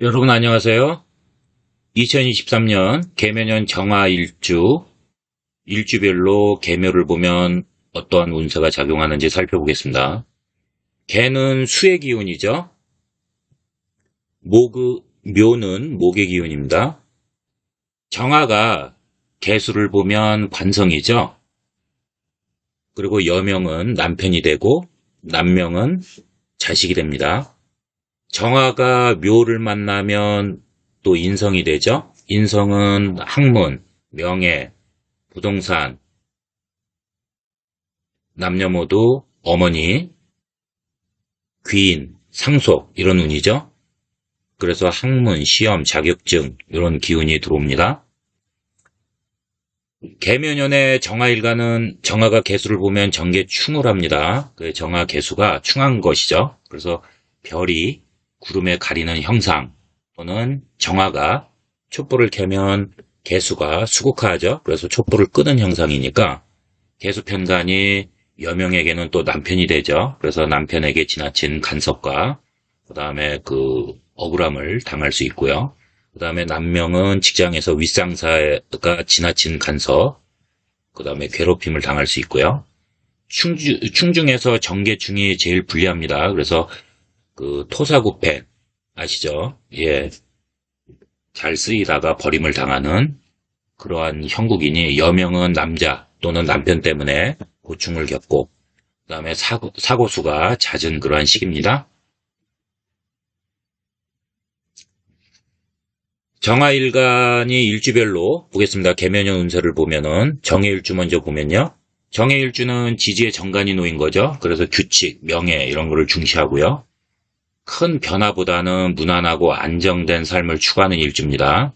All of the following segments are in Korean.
여러분 안녕하세요. 2023년 개묘년 정화 일주 일주별로 개묘를 보면 어떠한 운세가 작용하는지 살펴보겠습니다. 개는 수의 기운이죠. 목, 묘는 목의 기운입니다. 정화가 개수를 보면 관성이죠. 그리고 여명은 남편이 되고 남명은 자식이 됩니다. 정화가 묘를 만나면 또 인성이 되죠. 인성은 학문, 명예, 부동산, 남녀 모두 어머니, 귀인, 상속 이런 운이죠. 그래서 학문, 시험, 자격증 이런 기운이 들어옵니다. 개묘년의 정화일간은 정화가 개수를 보면 정계 충을 합니다. 그 정화 개수가 충한 것이죠. 그래서 별이 구름에 가리는 형상 또는 정화가 촛불을 켜면 개수가 수국하죠. 그래서 촛불을 끄는 형상이니까 개수 편간이 여명에게는 또 남편이 되죠. 그래서 남편에게 지나친 간섭과 그 다음에 그 억울함을 당할 수 있고요. 그 다음에 남명은 직장에서 윗상사가 지나친 간섭, 그 다음에 괴롭힘을 당할 수 있고요. 충주, 충중에서 정계충이 제일 불리합니다. 그래서 그 토사구팽 아시죠? 예. 잘 쓰이다가 버림을 당하는 그러한 형국이니 여명은 남자 또는 남편 때문에 고충을 겪고 그 다음에 사고, 사고수가 잦은 그러한 시기입니다. 정화일간이 일주별로 보겠습니다. 개면년 운세를 보면은 정해일주 먼저 보면요. 정해일주는 지지의 정관이 놓인 거죠. 그래서 규칙, 명예 이런 거를 중시하고요. 큰 변화보다는 무난하고 안정된 삶을 추구하는 일주입니다.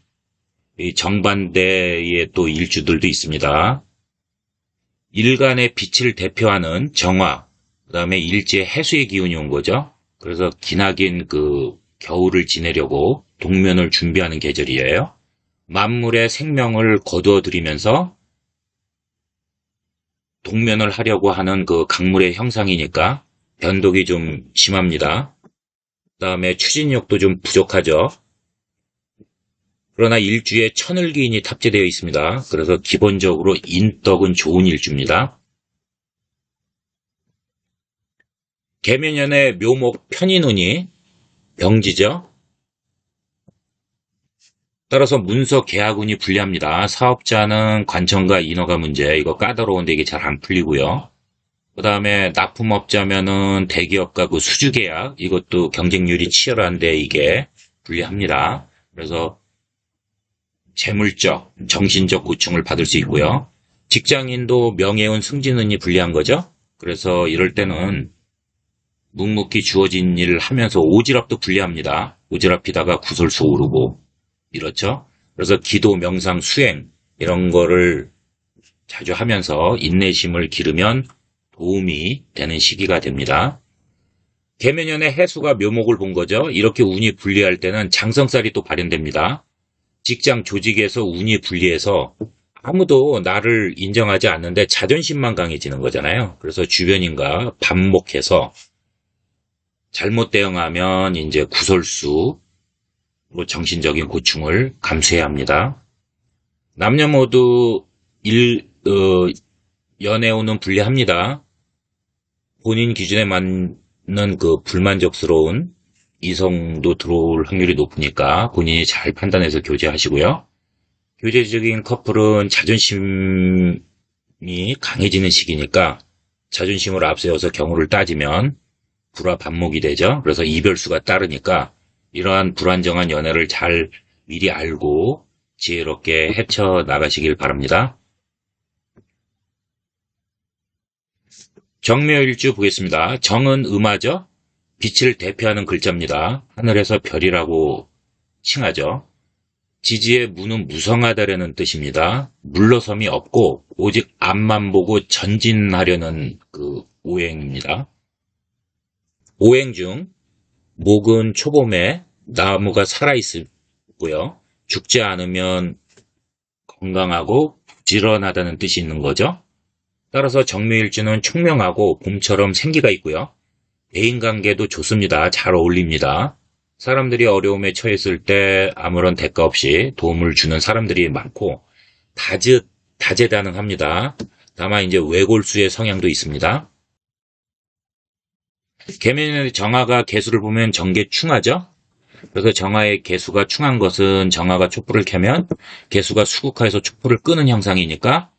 이 정반대의 또 일주들도 있습니다. 일간의 빛을 대표하는 정화, 그 다음에 일제 해수의 기운이 온 거죠. 그래서 기나긴 그 겨울을 지내려고 동면을 준비하는 계절이에요. 만물의 생명을 거두어 들이면서 동면을 하려고 하는 그 강물의 형상이니까 변동이 좀 심합니다. 그 다음에 추진력도 좀 부족하죠. 그러나 일주에 천을기인이 탑재되어 있습니다. 그래서 기본적으로 인덕은 좋은 일주입니다. 개면연의 묘목 편인운이 병지죠. 따라서 문서 계약운이 불리합니다. 사업자는 관청과 인허가 문제 이거 까다로운데 이게 잘 안 풀리고요. 그 다음에 납품업자면은 대기업과 그 수주계약 이것도 경쟁률이 치열한데 이게 불리합니다. 그래서 재물적, 정신적 고충을 받을 수 있고요. 직장인도 명예운 승진운이 불리한 거죠. 그래서 이럴 때는 묵묵히 주어진 일을 하면서 오지랖도 불리합니다. 오지랖이다가 구설수 오르고 이렇죠. 그래서 기도, 명상, 수행 이런 거를 자주 하면서 인내심을 기르면 도움이 되는 시기가 됩니다. 개면연의 해수가 묘목을 본 거죠. 이렇게 운이 불리할 때는 장성살이 또 발현됩니다. 직장 조직에서 운이 불리해서 아무도 나를 인정하지 않는데 자존심만 강해지는 거잖아요. 그래서 주변인과 반목해서 잘못 대응하면 이제 구설수, 정신적인 고충을 감수해야 합니다. 남녀 모두 일, 어, 연애운은 불리합니다. 본인 기준에 맞는 그 불만족스러운 이성도 들어올 확률이 높으니까 본인이 잘 판단해서 교제하시고요. 교제적인 커플은 자존심이 강해지는 시기니까 자존심을 앞세워서 경우를 따지면 불화 반목이 되죠. 그래서 이별수가 따르니까 이러한 불안정한 연애를 잘 미리 알고 지혜롭게 헤쳐 나가시길 바랍니다. 정묘일주 보겠습니다. 정은 음하죠. 빛을 대표하는 글자입니다. 하늘에서 별이라고 칭하죠. 지지의 무는 무성하다라는 뜻입니다. 물러섬이 없고 오직 앞만 보고 전진하려는 그 오행입니다. 오행 중 목은 초봄에 나무가 살아있고요. 죽지 않으면 건강하고 부지런하다는 뜻이 있는 거죠. 따라서 정묘일주는 총명하고 봄처럼 생기가 있고요. 대인관계도 좋습니다. 잘 어울립니다. 사람들이 어려움에 처했을 때 아무런 대가 없이 도움을 주는 사람들이 많고 다즈, 다재다능합니다. 다만 이제 외골수의 성향도 있습니다. 개면의 정화가 개수를 보면 정계 충하죠? 그래서 정화의 개수가 충한 것은 정화가 촛불을 켜면 개수가 수국화해서 촛불을 끄는 형상이니까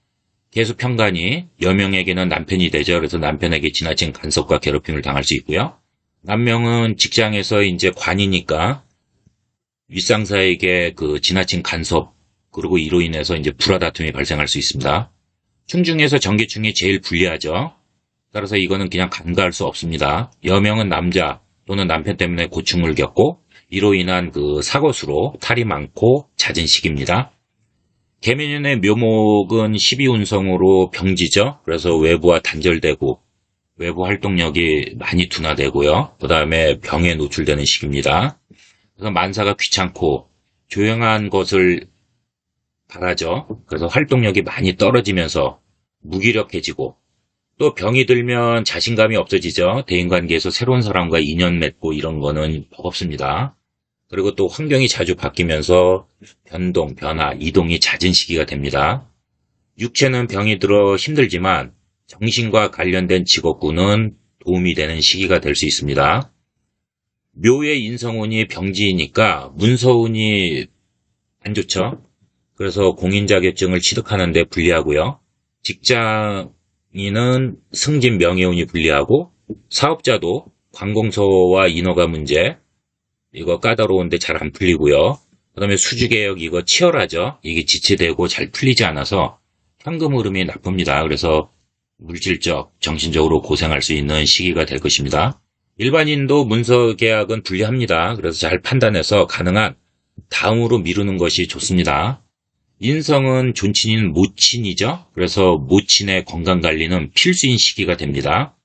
개수 평간이 여명에게는 남편이 되죠. 그래서 남편에게 지나친 간섭과 괴롭힘을 당할 수 있고요. 남명은 직장에서 이제 관이니까 윗상사에게 그 지나친 간섭 그리고 이로 인해서 이제 불화다툼이 발생할 수 있습니다. 충 중에서 정계충이 제일 불리하죠. 따라서 이거는 그냥 간과할 수 없습니다. 여명은 남자 또는 남편 때문에 고충을 겪고 이로 인한 그 사고수로 탈이 많고 잦은 시기입니다. 개면연의 묘목은 12운성으로 병지죠. 그래서 외부와 단절되고 외부 활동력이 많이 둔화되고요. 그 다음에 병에 노출되는 시기입니다. 그래서 만사가 귀찮고 조용한 것을 바라죠. 그래서 활동력이 많이 떨어지면서 무기력해지고 또 병이 들면 자신감이 없어지죠. 대인관계에서 새로운 사람과 인연 맺고 이런 거는 버겁습니다. 그리고 또 환경이 자주 바뀌면서 변동, 변화, 이동이 잦은 시기가 됩니다. 육체는 병이 들어 힘들지만 정신과 관련된 직업군은 도움이 되는 시기가 될 수 있습니다. 묘의 인성운이 병지이니까 문서운이 안 좋죠. 그래서 공인 자격증을 취득하는데 불리하고요. 직장인은 승진 명예운이 불리하고 사업자도 관공서와 인허가 문제 이거 까다로운데 잘 안 풀리고요. 그 다음에 수주개혁 이거 치열하죠. 이게 지체되고 잘 풀리지 않아서 현금 흐름이 나쁩니다. 그래서 물질적, 정신적으로 고생할 수 있는 시기가 될 것입니다. 일반인도 문서 계약은 불리합니다. 그래서 잘 판단해서 가능한 다음으로 미루는 것이 좋습니다. 인성은 존친인 모친이죠. 그래서 모친의 건강관리는 필수인 시기가 됩니다.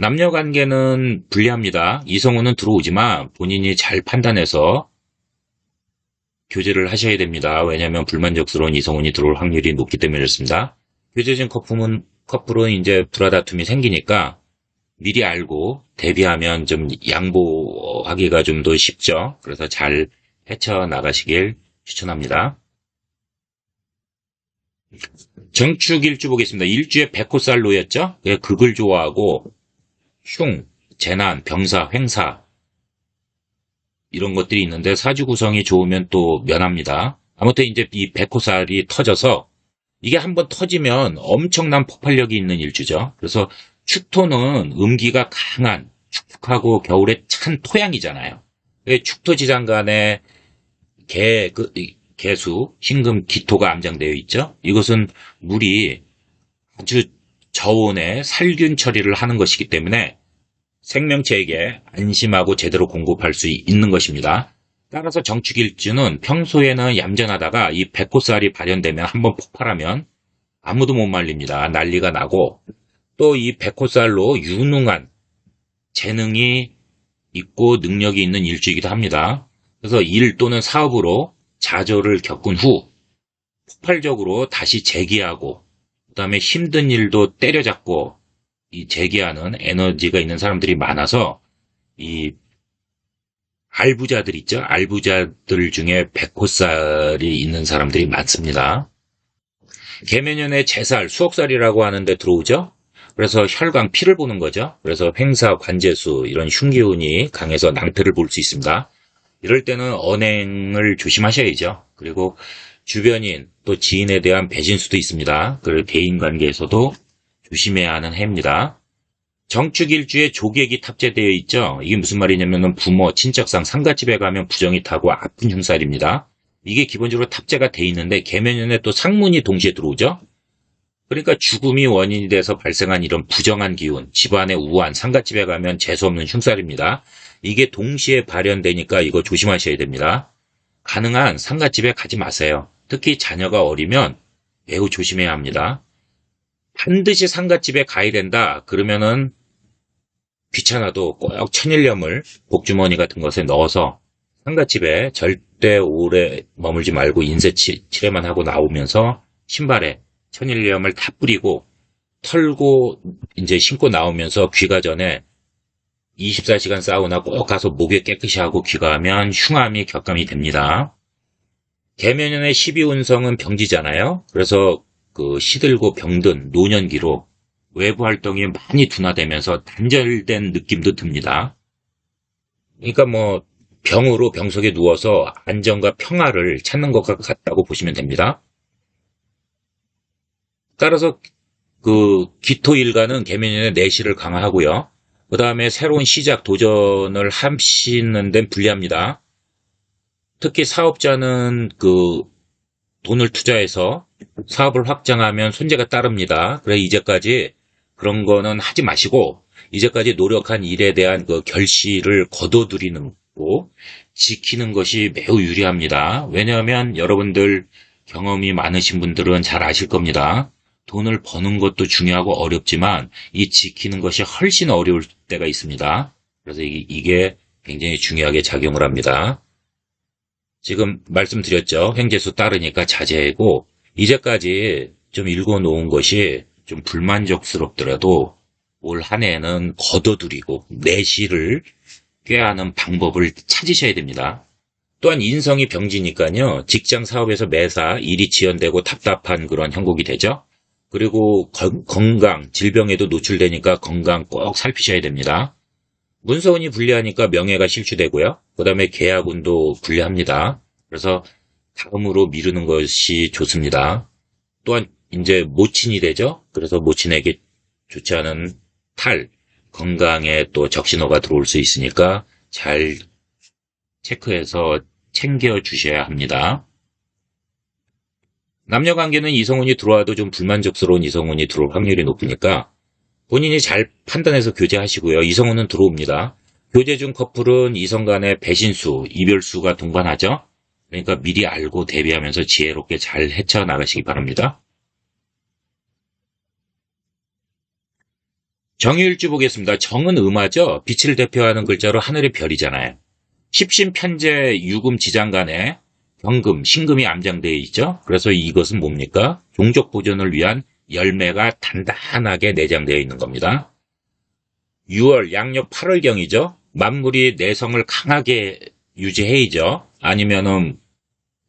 남녀 관계는 불리합니다. 이성우는 들어오지만 본인이 잘 판단해서 교제를 하셔야 됩니다. 왜냐하면 불만족스러운 이성운이 들어올 확률이 높기 때문에 그렇습니다. 교제진 커플은, 커플은 이제 불화다툼이 생기니까 미리 알고 대비하면 좀 양보하기가 좀 더 쉽죠. 그래서 잘 헤쳐나가시길 추천합니다. 정축 일주 보겠습니다. 일주에 백호살로였죠? 예, 극을 좋아하고 흉, 재난, 병사, 횡사 이런 것들이 있는데 사주 구성이 좋으면 또 면합니다. 아무튼 이제 이 백호살이 터져서 이게 한번 터지면 엄청난 폭발력이 있는 일주죠. 그래서 축토는 음기가 강한 축축하고 겨울에 찬 토양이잖아요. 축토지장 간에 개, 그, 개수, 신금, 기토가 암장되어 있죠. 이것은 물이 아주 저온에 살균 처리를 하는 것이기 때문에 생명체에게 안심하고 제대로 공급할 수 있는 것입니다. 따라서 정축일주는 평소에는 얌전하다가 이 백호살이 발현되면 한번 폭발하면 아무도 못 말립니다. 난리가 나고 또 이 백호살로 유능한 재능이 있고 능력이 있는 일주이기도 합니다. 그래서 일 또는 사업으로 좌절을 겪은 후 폭발적으로 다시 재기하고 그 다음에 힘든 일도 때려잡고 이 재기하는 에너지가 있는 사람들이 많아서 이 알부자들 있죠. 알부자들 중에 백호살이 있는 사람들이 많습니다. 개면연의 제살, 수억살이라고 하는데 들어오죠. 그래서 혈관 피를 보는 거죠. 그래서 횡사, 관제수 이런 흉기운이 강해서 낭패를 볼 수 있습니다. 이럴 때는 언행을 조심하셔야죠. 그리고 주변인 또 지인에 대한 배신 수도 있습니다. 그 대인 관계에서도 조심해야 하는 해입니다. 정축일주에 조객이 탑재되어 있죠. 이게 무슨 말이냐면 부모, 친척상, 상가집에 가면 부정이 타고 아픈 흉살입니다. 이게 기본적으로 탑재가 돼 있는데 개면연에 또 상문이 동시에 들어오죠. 그러니까 죽음이 원인이 돼서 발생한 이런 부정한 기운, 집안의 우한, 상가집에 가면 재수없는 흉살입니다. 이게 동시에 발현되니까 이거 조심하셔야 됩니다. 가능한 상가집에 가지 마세요. 특히 자녀가 어리면 매우 조심해야 합니다. 반드시 상가집에 가야 된다. 그러면은 귀찮아도 꼭 천일염을 복주머니 같은 것에 넣어서 상가집에 절대 오래 머물지 말고 인쇄 칠해만 하고 나오면서 신발에 천일염을 다 뿌리고 털고 이제 신고 나오면서 귀가 전에 24시간 사우나 꼭 가서 목욕 깨끗이 하고 귀가하면 흉함이 격감이 됩니다. 계면연의 12운성은 병지잖아요. 그래서 그 시들고 병든 노년기로 외부 활동이 많이 둔화되면서 단절된 느낌도 듭니다. 그러니까 뭐 병으로 병석에 누워서 안정과 평화를 찾는 것과 같다고 보시면 됩니다. 따라서 그 기토 일가는 계면연의 내실을 강화하고요. 그 다음에 새로운 시작, 도전을 하시는 데는 불리합니다. 특히 사업자는 그 돈을 투자해서 사업을 확장하면 손재가 따릅니다. 그래 이제까지 그런 거는 하지 마시고 이제까지 노력한 일에 대한 그 결실을 거둬들이는 거 지키는 것이 매우 유리합니다. 왜냐하면 여러분들 경험이 많으신 분들은 잘 아실 겁니다. 돈을 버는 것도 중요하고 어렵지만 이 지키는 것이 훨씬 어려울 때가 있습니다. 그래서 이- 이게 굉장히 중요하게 작용을 합니다. 지금 말씀드렸죠. 횡재수 따르니까 자제하고 이제까지 좀 읽어놓은 것이 좀 불만족스럽더라도 올 한 해는 거둬들이고 내실을 꾀하는 방법을 찾으셔야 됩니다. 또한 인성이 병지니까요. 직장 사업에서 매사 일이 지연되고 답답한 그런 형국이 되죠. 그리고 건- 건강, 질병에도 노출되니까 건강 꼭 살피셔야 됩니다. 문서운이 불리하니까 명예가 실추되고요. 그 다음에 계약운도 불리합니다. 그래서 다음으로 미루는 것이 좋습니다. 또한 이제 모친이 되죠. 그래서 모친에게 좋지 않은 탈, 건강에 또 적신호가 들어올 수 있으니까 잘 체크해서 챙겨 주셔야 합니다. 남녀 관계는 이성운이 들어와도 좀 불만족스러운 이성운이 들어올 확률이 높으니까 본인이 잘 판단해서 교제하시고요. 이성운은 들어옵니다. 교제 중 커플은 이성 간의 배신수, 이별수가 동반하죠. 그러니까 미리 알고 대비하면서 지혜롭게 잘 헤쳐나가시기 바랍니다. 정의일주 보겠습니다. 정은 음화죠. 빛을 대표하는 글자로 하늘의 별이잖아요. 십신 편제 유금 지장 간에 경금, 신금이 암장되어 있죠. 그래서 이것은 뭡니까? 종족 보존을 위한 열매가 단단하게 내장되어 있는 겁니다. 6월 양력 8월경이죠. 만물이 내성을 강하게 유지해이죠. 아니면은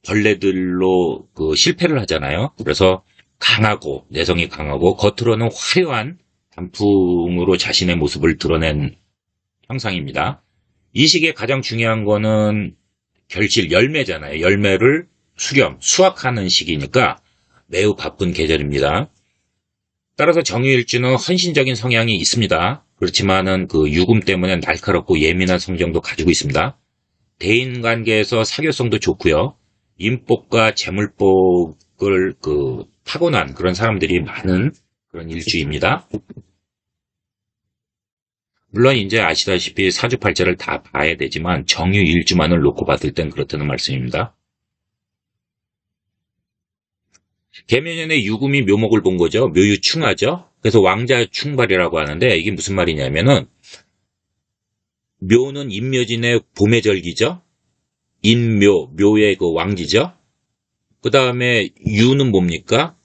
벌레들로 그 실패를 하잖아요. 그래서 강하고 내성이 강하고 겉으로는 화려한 단풍으로 자신의 모습을 드러낸 형상입니다. 이 시기에 가장 중요한 거는 결실 열매잖아요. 열매를 수렴, 수확하는 시기니까 매우 바쁜 계절입니다. 따라서 정유일주는 헌신적인 성향이 있습니다. 그렇지만은 그 유금 때문에 날카롭고 예민한 성정도 가지고 있습니다. 대인 관계에서 사교성도 좋고요. 인복과 재물복을 그 타고난 그런 사람들이 많은 그런 일주입니다. 물론 이제 아시다시피 사주팔자를 다 봐야 되지만 정유 일주만을 놓고 봤을 땐 그렇다는 말씀입니다. 개면연의 유금이 묘목을 본 거죠. 묘유충하죠. 그래서 왕자충발이라고 하는데 이게 무슨 말이냐면은 묘는 인묘진의 봄의 절기죠. 인묘, 묘의 그 왕지죠. 그 다음에 유는 뭡니까?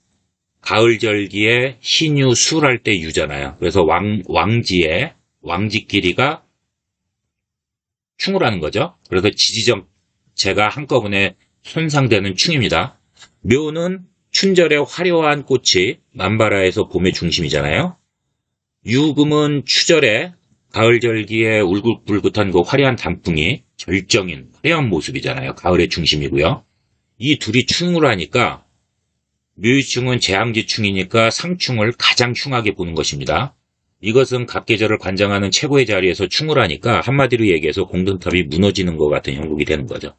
가을 절기에 신유 수할 때 유잖아요. 그래서 왕, 왕지에 왕지끼리가 충을 하는 거죠. 그래서 지지정체가 한꺼번에 손상되는 충입니다. 묘는 춘절의 화려한 꽃이 만바라에서 봄의 중심이잖아요. 유금은 추절에 가을 절기에 울긋불긋한 그 화려한 단풍이 절정인 화려한 모습이잖아요. 가을의 중심이고요. 이 둘이 충을 하니까 묘유충은 재앙지충이니까 상충을 가장 흉하게 보는 것입니다. 이것은 각 계절을 관장하는 최고의 자리에서 충을 하니까 한마디로 얘기해서 공든탑이 무너지는 것 같은 형국이 되는 거죠.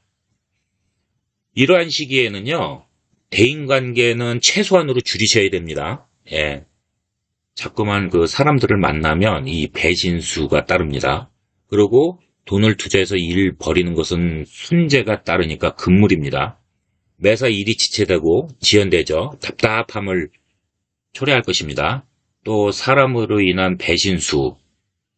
이러한 시기에는요, 대인관계는 최소한으로 줄이셔야 됩니다. 예. 자꾸만 그 사람들을 만나면 이 배신수가 따릅니다. 그리고 돈을 투자해서 일 벌이는 것은 순재가 따르니까 금물입니다. 매사 일이 지체되고 지연되죠. 답답함을 초래할 것입니다. 또 사람으로 인한 배신수,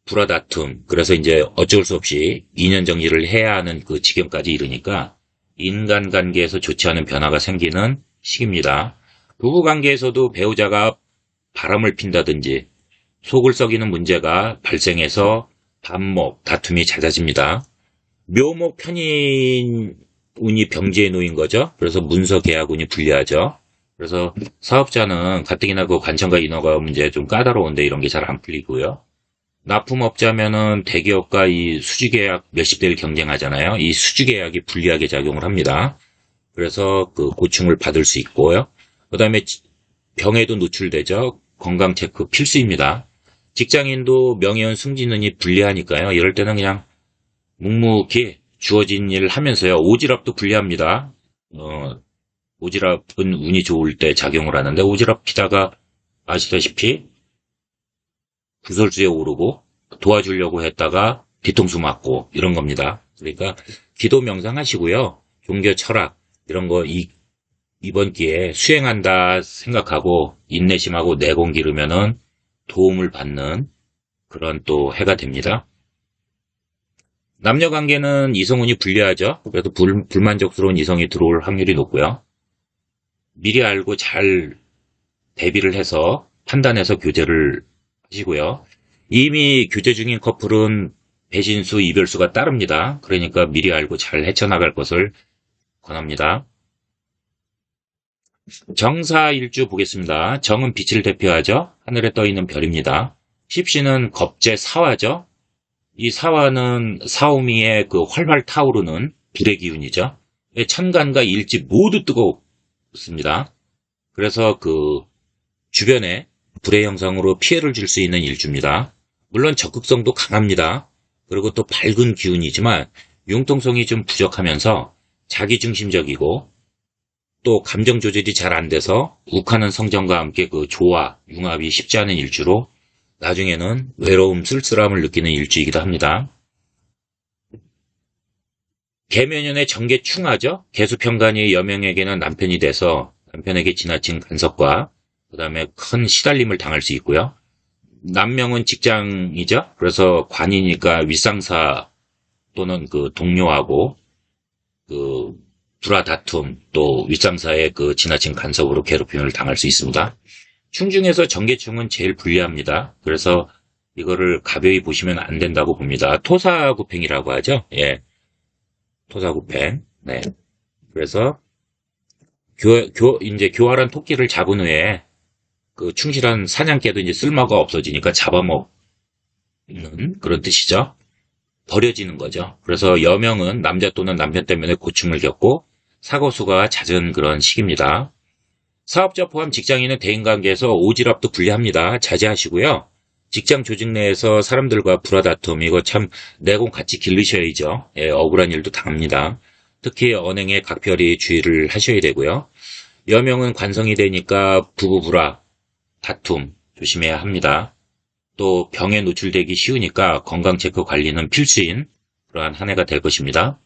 불화다툼, 그래서 이제 어쩔 수 없이 인연 정리를 해야 하는 그 지경까지 이르니까 인간관계에서 좋지 않은 변화가 생기는 시기입니다. 부부관계에서도 배우자가 바람을 핀다든지 속을 썩이는 문제가 발생해서 반목, 다툼이 잦아집니다. 묘목 편인 운이 병지에 놓인 거죠. 그래서 문서 계약운이 불리하죠. 그래서 사업자는 가뜩이나 그 관청과 인허가 문제 좀 까다로운데 이런 게 잘 안 풀리고요. 납품업자면은 대기업과 이 수주계약 몇십 대를 경쟁하잖아요. 이 수주계약이 불리하게 작용을 합니다. 그래서 그 고충을 받을 수 있고요. 그 다음에 병에도 노출되죠. 건강 체크 필수입니다. 직장인도 명예원 승진운이 불리하니까요. 이럴 때는 그냥 묵묵히 주어진 일을 하면서요. 오지랖도 불리합니다. 어, 오지랖은 운이 좋을 때 작용을 하는데 오지랖 피다가 아시다시피 구설수에 오르고 도와주려고 했다가 뒤통수 맞고 이런 겁니다. 그러니까 기도 명상하시고요. 종교 철학 이런 거 이, 이번 기회에 수행한다 생각하고 인내심하고 내공 기르면은 도움을 받는 그런 또 해가 됩니다. 남녀 관계는 이성운이 불리하죠. 그래도 불, 불만족스러운 이성이 들어올 확률이 높고요. 미리 알고 잘 대비를 해서 판단해서 교제를 하 시고요. 이미 교제 중인 커플은 배신수, 이별수가 따릅니다. 그러니까 미리 알고 잘 헤쳐나갈 것을 권합니다. 정사일주 보겠습니다. 정은 빛을 대표하죠. 하늘에 떠있는 별입니다. 십시는 겁제 사화죠. 이 사화는 사오미의 그 활발 타오르는 불의 기운이죠. 천간과 일지 모두 뜨겁습니다. 그래서 그 주변에 불의 형상으로 피해를 줄 수 있는 일주입니다. 물론 적극성도 강합니다. 그리고 또 밝은 기운이지만 융통성이 좀 부족하면서 자기중심적이고 또 감정 조절이 잘 안 돼서 욱하는 성정과 함께 그 조화, 융합이 쉽지 않은 일주로 나중에는 외로움, 쓸쓸함을 느끼는 일주이기도 합니다. 개면연의 정계 충하죠? 개수평간이 여명에게는 남편이 돼서 남편에게 지나친 간섭과 그 다음에 큰 시달림을 당할 수 있고요. 남명은 직장이죠. 그래서 관이니까 윗상사 또는 그 동료하고 그 불화 다툼 또 윗상사의 그 지나친 간섭으로 괴롭힘을 당할 수 있습니다. 충 중에서 전개충은 제일 불리합니다. 그래서 이거를 가벼이 보시면 안 된다고 봅니다. 토사구팽이라고 하죠. 예. 토사구팽. 네. 그래서 교, 교, 이제 교활한 토끼를 잡은 후에 그 충실한 사냥개도 이제 쓸모가 없어지니까 잡아먹는 그런 뜻이죠. 버려지는 거죠. 그래서 여명은 남자 또는 남편 때문에 고충을 겪고 사고수가 잦은 그런 시기입니다. 사업자 포함 직장인은 대인관계에서 오지랖도 불리합니다. 자제하시고요. 직장 조직 내에서 사람들과 불화다툼 이거 참 내공 같이 길르셔야죠. 예, 억울한 일도 당합니다. 특히 언행에 각별히 주의를 하셔야 되고요. 여명은 관성이 되니까 부부 불화, 다툼 조심해야 합니다. 또 병에 노출되기 쉬우니까 건강 체크 관리는 필수인 그러한 한 해가 될 것입니다.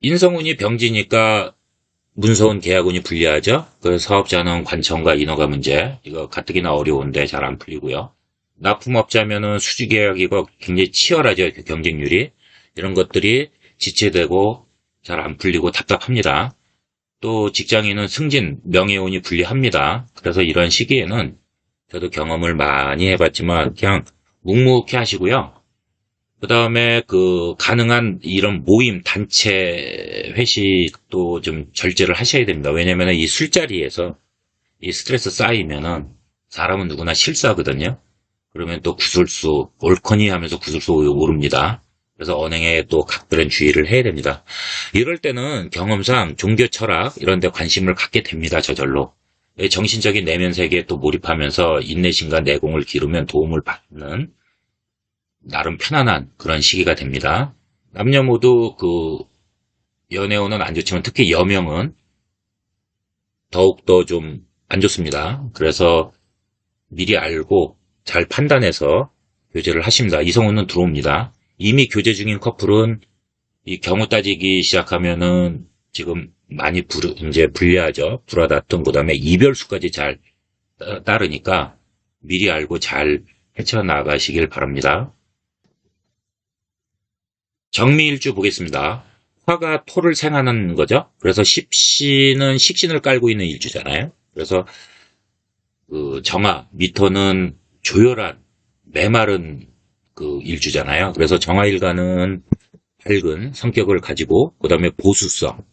인성운이 병지니까 문서운 계약운이 불리하죠. 그래서 사업자는 관청과 인허가 문제 이거 가뜩이나 어려운데 잘 안 풀리고요. 납품업자면은 수주 계약이고 굉장히 치열하죠. 그 경쟁률이 이런 것들이 지체되고 잘 안 풀리고 답답합니다. 또 직장인은 승진, 명예운이 불리합니다. 그래서 이런 시기에는 저도 경험을 많이 해봤지만 그냥 묵묵히 하시고요. 그 다음에 그 가능한 이런 모임, 단체 회식도 좀 절제를 하셔야 됩니다. 왜냐면 이 술자리에서 이 스트레스 쌓이면은 사람은 누구나 실수하거든요. 그러면 또 구술수, 옳거니 하면서 구술수 오릅니다. 그래서 언행에 또 각별한 주의를 해야 됩니다. 이럴 때는 경험상 종교 철학 이런 데 관심을 갖게 됩니다. 저절로. 정신적인 내면 세계에 또 몰입하면서 인내심과 내공을 기르면 도움을 받는 나름 편안한 그런 시기가 됩니다. 남녀 모두 그 연애운은 안 좋지만 특히 여명은 더욱더 좀 안 좋습니다. 그래서 미리 알고 잘 판단해서 교제를 하십니다. 이성운은 들어옵니다. 이미 교제 중인 커플은 이 경우 따지기 시작하면은 지금 많이 불, 이제 불리하죠. 불화다툼, 그 다음에 이별수까지 잘 따르니까 미리 알고 잘 헤쳐나가시길 바랍니다. 정미일주 보겠습니다. 화가 토를 생하는 거죠. 그래서 십신은 식신을 깔고 있는 일주잖아요. 그래서 그 정화, 미토는 조열한 메마른 그 일주잖아요. 그래서 정화일간은 밝은 성격을 가지고 그 다음에 보수성,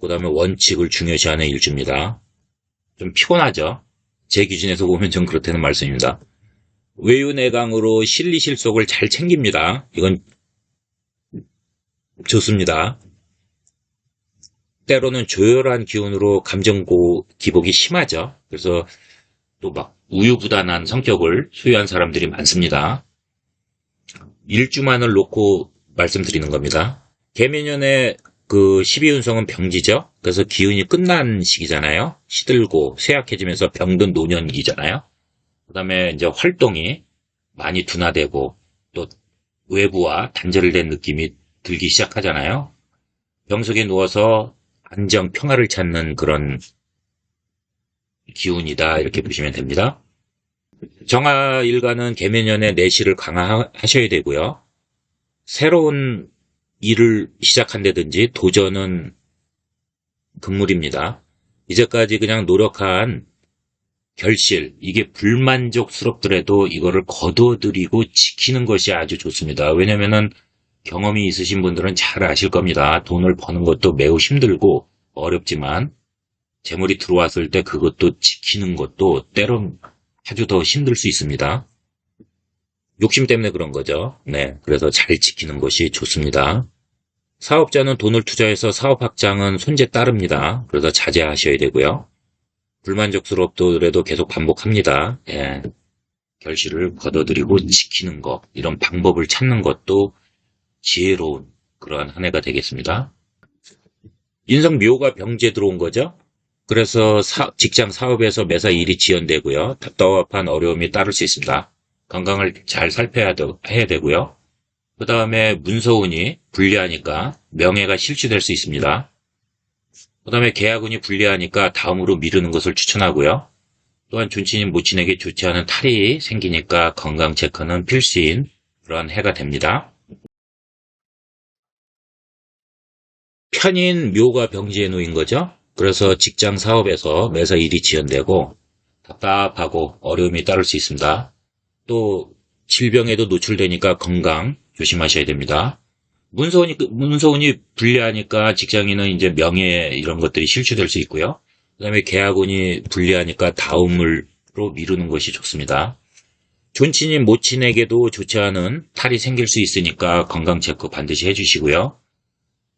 그 다음에 원칙을 중요시하는 일주입니다. 좀 피곤하죠. 제 기준에서 보면 좀 그렇다는 말씀입니다. 외유내강으로 실리실속을 잘 챙깁니다. 이건 좋습니다. 때로는 조열한 기운으로 감정고 기복이 심하죠. 그래서 또 막 우유부단한 성격을 소유한 사람들이 많습니다. 일주만을 놓고 말씀드리는 겁니다. 개면연의 그 12운성은 병지죠. 그래서 기운이 끝난 시기잖아요. 시들고 쇠약해지면서 병든 노년기잖아요. 그 다음에 이제 활동이 많이 둔화되고 또 외부와 단절된 느낌이 들기 시작하잖아요. 병석에 누워서 안정, 평화를 찾는 그런 기운이다. 이렇게 보시면 됩니다. 정화 일가는 개면연의 내실을 강화하셔야 되고요. 새로운 일을 시작한다든지 도전은 금물입니다. 이제까지 그냥 노력한 결실, 이게 불만족스럽더라도 이거를 거둬들이고 지키는 것이 아주 좋습니다. 왜냐면은 경험이 있으신 분들은 잘 아실 겁니다. 돈을 버는 것도 매우 힘들고 어렵지만 재물이 들어왔을 때 그것도 지키는 것도 때론 아주 더 힘들 수 있습니다. 욕심 때문에 그런 거죠. 네. 그래서 잘 지키는 것이 좋습니다. 사업자는 돈을 투자해서 사업 확장은 손재 따릅니다. 그래서 자제하셔야 되고요. 불만족스럽더라도 계속 반복합니다. 예. 결실을 걷어들이고 지키는 것, 이런 방법을 찾는 것도 지혜로운 그러한 한 해가 되겠습니다. 인성 묘가 병제 들어온 거죠. 그래서 사- 직장 사업에서 매사 일이 지연되고요. 답답한 어려움이 따를 수 있습니다. 건강을 잘 살펴야 되- 해야 되고요. 그 다음에 문서운이 불리하니까 명예가 실추될 수 있습니다. 그 다음에 계약운이 불리하니까 다음으로 미루는 것을 추천하고요. 또한 존치인 모친에게 좋지 않은 탈이 생기니까 건강 체크는 필수인 그런 해가 됩니다. 편인 묘가 병지에 놓인 거죠. 그래서 직장 사업에서 매사 일이 지연되고 답답하고 어려움이 따를 수 있습니다. 또 질병에도 노출되니까 건강 조심하셔야 됩니다. 문서운이 문서운이 불리하니까 직장인은 이제 명예 이런 것들이 실추될 수 있고요. 그 다음에 계약운이 불리하니까 다음을로 미루는 것이 좋습니다. 존친인 모친에게도 좋지 않은 탈이 생길 수 있으니까 건강 체크 반드시 해주시고요.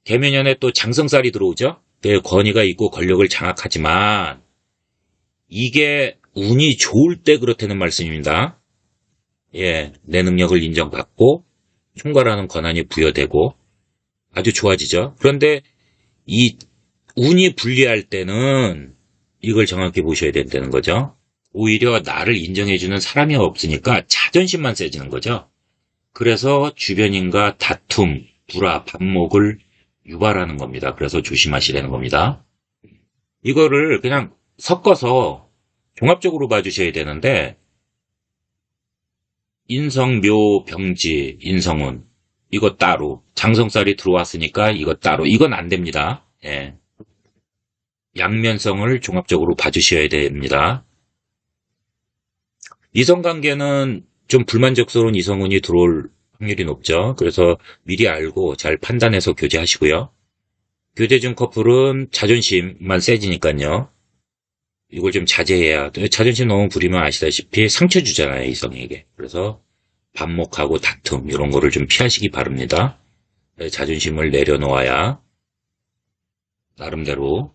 개면연에 또 장성살이 들어오죠. 그 권위가 있고 권력을 장악하지만 이게 운이 좋을 때 그렇다는 말씀입니다. 예, 내 능력을 인정받고 총괄하는 권한이 부여되고 아주 좋아지죠. 그런데 이 운이 불리할 때는 이걸 정확히 보셔야 된다는 거죠. 오히려 나를 인정해주는 사람이 없으니까 자존심만 세지는 거죠. 그래서 주변인과 다툼, 불화, 반목을 유발하는 겁니다. 그래서 조심하시라는 겁니다. 이거를 그냥 섞어서 종합적으로 봐주셔야 되는데 인성묘 병지 인성운 이거 따로 장성살이 들어왔으니까 이거 따로 이건 안 됩니다. 예. 양면성을 종합적으로 봐주셔야 됩니다. 이성관계는 좀 불만족스러운 이성운이 들어올 확률이 높죠. 그래서 미리 알고 잘 판단해서 교제하시고요. 교제 중 커플은 자존심만 세지니까요. 이걸 좀 자제해야 돼. 자존심 너무 부리면 아시다시피 상처 주잖아요, 이성에게. 그래서 반목하고 다툼 이런 거를 좀 피하시기 바랍니다. 네, 자존심을 내려놓아야 나름대로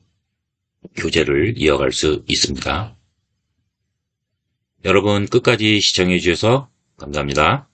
교제를 이어갈 수 있습니다. 여러분 끝까지 시청해 주셔서 감사합니다.